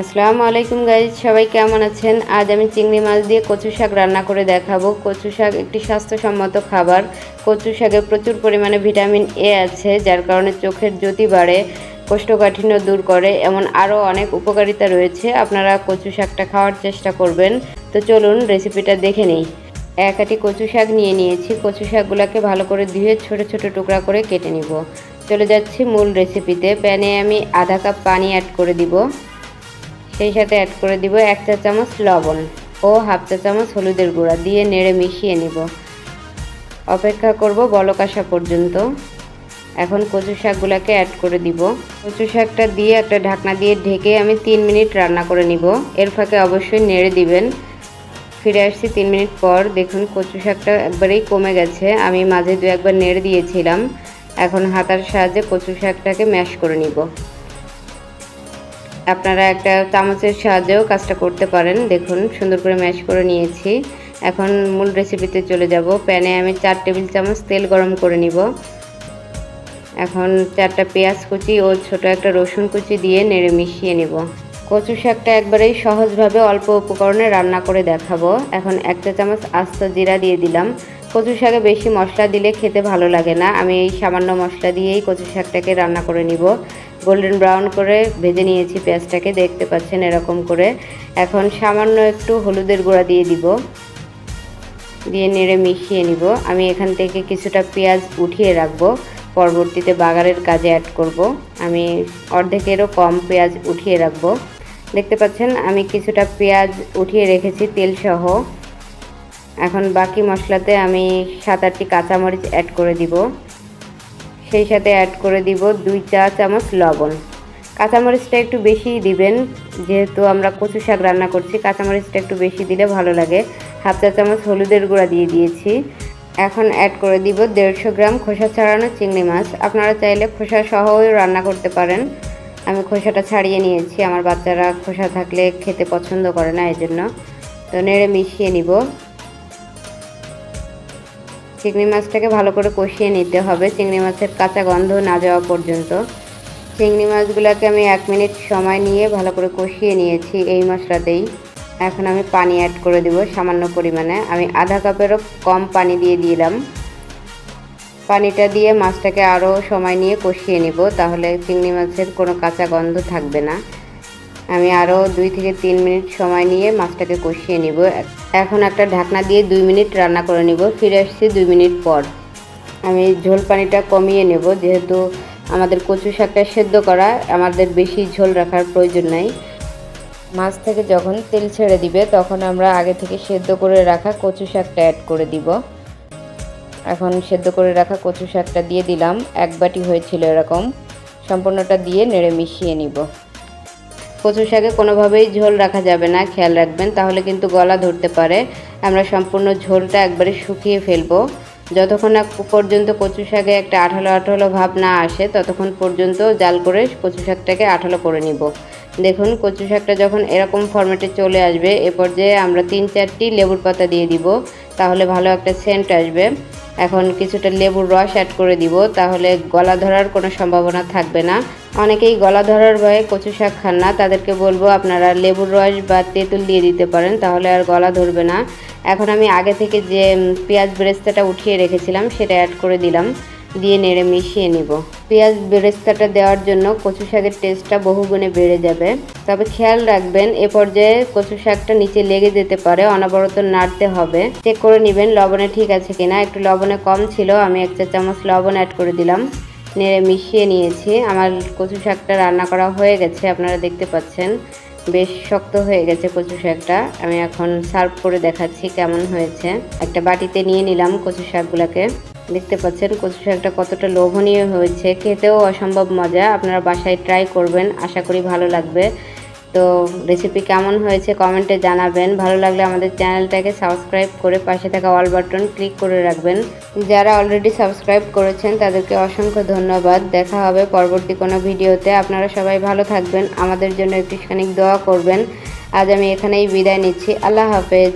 আসসালামু আলাইকুম গাইজ সবাই কেমন আছেন? আজ আমি চিংড়ি মাছ দিয়ে কচু শাক রান্না করে দেখাবো। কচু শাক একটি স্বাস্থ্যসম্মত খাবার। কচু শাকে প্রচুর পরিমাণে ভিটামিন এ আছে, যার কারণে চোখের জ্যোতি বাড়ে, কোষ্ঠকাঠিন্য দূর করে, এমন আরও অনেক উপকারিতা রয়েছে। আপনারা কচু শাকটা খাওয়ার চেষ্টা করবেন। তো চলুন রেসিপিটা দেখে নিই। এক আটি কচু শাক নিয়ে নিয়েছি। কচু শাকগুলোকে ভালো করে ধুয়ে ছোট ছোট টুকরা করে কেটে নিব। চলে যাচ্ছি মূল রেসিপিতে প্যানে আমি আধা কাপ পানি অ্যাড করে দিব। সেই সাথে অ্যাড করে দিব এক চা চামচ লবণ ও হাফ চা চামচ হলুদের গুঁড়া দিয়ে নেড়ে মিশিয়ে নিব। অপেক্ষা করব বলক আসা পর্যন্ত। এখন কচু শাকগুলোকে অ্যাড করে দিব। কচু শাকটা দিয়ে একটা ঢাকনা দিয়ে ঢেকে আমি তিন মিনিট রান্না করে নিব। এর ফাঁকে অবশ্যই নেড়ে দিবেন। ফিরে আসছি তিন মিনিট পর। দেখুন কচু শাকটা একবারেই কমে গেছে। আমি মাঝে দু একবার নেড়ে দিয়েছিলাম। এখন হাতার সাহায্যে কচু শাকটাকে ম্যাশ করে নিব। আপনারা একটা চামচের সাহায্যেও কাজটা করতে পারেন। দেখুন, সুন্দর করে ম্যাশ করে নিয়েছি। এখন মূল রেসিপিতে চলে যাব। প্যানে আমি চার টেবিল চামচ তেল গরম করে নিব। এখন চারটা পেঁয়াজ কুচি ও ছোট একটা রসুন কুচি দিয়ে নেড়ে মিশিয়ে নিব। কচু শাকটা একবারেই সহজভাবে অল্প উপকরণে রান্না করে দেখাবো। এখন একটা চামচ আস্ত জিরা দিয়ে দিলাম। কচু শাকে বেশি মশলা দিলে খেতে ভালো লাগে না। আমি এই সামান্য মশলা দিয়েই কচু শাকটাকে রান্না করে নিব। গোল্ডেন ব্রাউন করে ভেজে নিয়েছি পেঁয়াজটাকে, দেখতে পাচ্ছেন এরকম করে। এখন সামান্য একটু হলুদের গুঁড়া দিয়ে দিব। দিয়ে নেড়ে মিশিয়ে নিব। আমি এখান থেকে কিছুটা পেঁয়াজ উঠিয়ে রাখব। পরবর্তীতে বাগারের কাজে অ্যাড করব। আমি অর্ধেকেরও কম পেঁয়াজ উঠিয়ে রাখব। দেখতে পাচ্ছেন, আমি কিছুটা পেঁয়াজ উঠিয়ে রেখেছি তেল সহ এখন বাকি মশলাতে আমি সাত আটটি কাঁচামরিচ অ্যাড করে দিব। সেই সাথে অ্যাড করে দিব দুই চা চামচ লবণ। কাঁচামরিচটা একটু বেশি দিবেন, যেহেতু আমরা কচু শাক রান্না করছি, কাঁচামরিচটা একটু বেশি দিলে ভালো লাগে। হাফ চা চামচ হলুদের গুঁড়া দিয়ে দিয়েছি। এখন অ্যাড করে দিব দেড়শো গ্রাম খোসা ছাড়ানো চিংড়ি মাছ। আপনারা চাইলে খোসা সহও রান্না করতে পারেন। আমি খোসাটা ছাড়িয়ে নিয়েছি, আমার বাচ্চারা খোসা থাকলে খেতে পছন্দ করে না এই জন্য তো নেড়ে মিশিয়ে নিব। চিংড়ি মাছটাকে ভালো করে কষিয়ে নিতে হবে। চিংড়ি মাছের কাঁচা গন্ধ না যাওয়া পর্যন্ত। চিংড়ি মাছগুলোকে আমি এক মিনিট সময় নিয়ে ভালো করে কষিয়ে নিয়েছি এই মশলাতেই। এখন আমি পানি অ্যাড করে দিব সামান্য পরিমাণে। আমি আধা কাপেরও কম পানি দিয়ে দিলাম। পানিটা দিয়ে মাছটাকে আরও সময় নিয়ে কষিয়ে নিব, তাহলে চিংড়ি মাছের কোনো কাঁচা গন্ধ থাকবে না। আমি আরও দুই থেকে তিন মিনিট সময় নিয়ে মাছটাকে কষিয়ে নিব। এখন একটা ঢাকনা দিয়ে দুই মিনিট রান্না করে নিব। ফিরে আসছি দুই মিনিট পর। আমি ঝোল পানিটা কমিয়ে নেব, যেহেতু আমাদের কচু শাকটা সেদ্ধ করা, আমাদের বেশি ঝোল রাখার প্রয়োজন নাই। মাছ থেকে যখন তেল ছেড়ে দিবে, তখন আমরা আগে থেকে সেদ্ধ করে রাখা কচু শাকটা অ্যাড করে দিব। এখন সেদ্ধ করে রাখা কচু শাকটা দিয়ে দিলাম। এক বাটি হয়েছিল এরকম। সম্পূর্ণটা দিয়ে নেড়ে মিশিয়ে নিব। কচু শাকে কোনোভাবেই ঝোল রাখা যাবে না, খেয়াল রাখবেন, তাহলে কিন্তু গলা ধরতে পারে। আমরা সম্পূর্ণ ঝোলটা একবারে শুকিয়ে ফেলব। যতক্ষণ না পর্যন্ত কচু শাকে একটা আঠালো আঠালো ভাব না আসে, ততক্ষণ পর্যন্ত জাল করে কচু শাকটাকে আঠালো করে নিব। দেখুন কচু শাকটা যখন এরকম ফর্মেটে চলে আসবে, এ পর্যায়ে আমরা তিন চারটি লেবুর পাতা দিয়ে দিব, তাহলে ভালো একটা সেন্ট আসবে। এখন কিছুটা লেবুর রস অ্যাড করে দিব, তাহলে গলা ধরার কোনো সম্ভাবনা থাকবে না। অনেকেই গলা ধরার ভয়ে কচু শাক খান না, তাদেরকে বলব আপনারা লেবুর রস বা তেঁতুল দিয়ে দিতে পারেন, তাহলে আর গলা ধরবে না। এখন আমি আগে থেকে যে পেঁয়াজ বেরেস্তাটা উঠিয়ে রেখেছিলাম, সেটা অ্যাড করে দিলাম। দিয়ে নেড়ে মিশিয়ে নিব। পেঁয়াজ বেরেস্তাটা দেওয়ার জন্য কচু শাকের টেস্টটা বহুগুণে বেড়ে যাবে। তবে খেয়াল রাখবেন, এ পর্যায়ে কচু শাকটা নিচে লেগে যেতে পারে, অনবরত নাড়তে হবে। চেক করে নেবেন, লবণে ঠিক আছে কিনা। একটু লবণে কম ছিল, আমি এক চা চামচ লবণ অ্যাড করে দিলাম। নেড়ে মিশিয়ে নিয়েছি। আমার কচু শাকটা রান্না করা হয়ে গেছে, আপনারা দেখতে পাচ্ছেন। বেশ শক্ত হয়ে গেছে কচু শাকটা। আমি এখন সার্ভ করে দেখাচ্ছি কেমন হয়েছে। একটা বাটিতে নিয়ে নিলাম কচু শাকগুলোকে। দেখতে পাচ্ছেন কচু শাকটা কতটা লোভনীয় হয়েছে। খেতেও অসম্ভব মজা, আপনারা বাসায় ট্রাই করবেন, আশা করি ভালো লাগবে। তো রেসিপি কেমন হয়েছে কমেন্টে জানাবেন। ভালো লাগলে আমাদের চ্যানেলটাকে সাবস্ক্রাইব করে পাশে থাকা অল বাটন ক্লিক করে রাখবেন। যারা অলরেডি সাবস্ক্রাইব করেছেন, তাদেরকে অসংখ্য ধন্যবাদ। দেখা হবে পরবর্তী কোনো ভিডিওতে। আপনারা সবাই ভালো থাকবেন। আমাদের জন্য একটুখানি দোয়া করবেন। আজ আমি এখানেই বিদায় নিচ্ছি। আল্লাহ হাফেজ।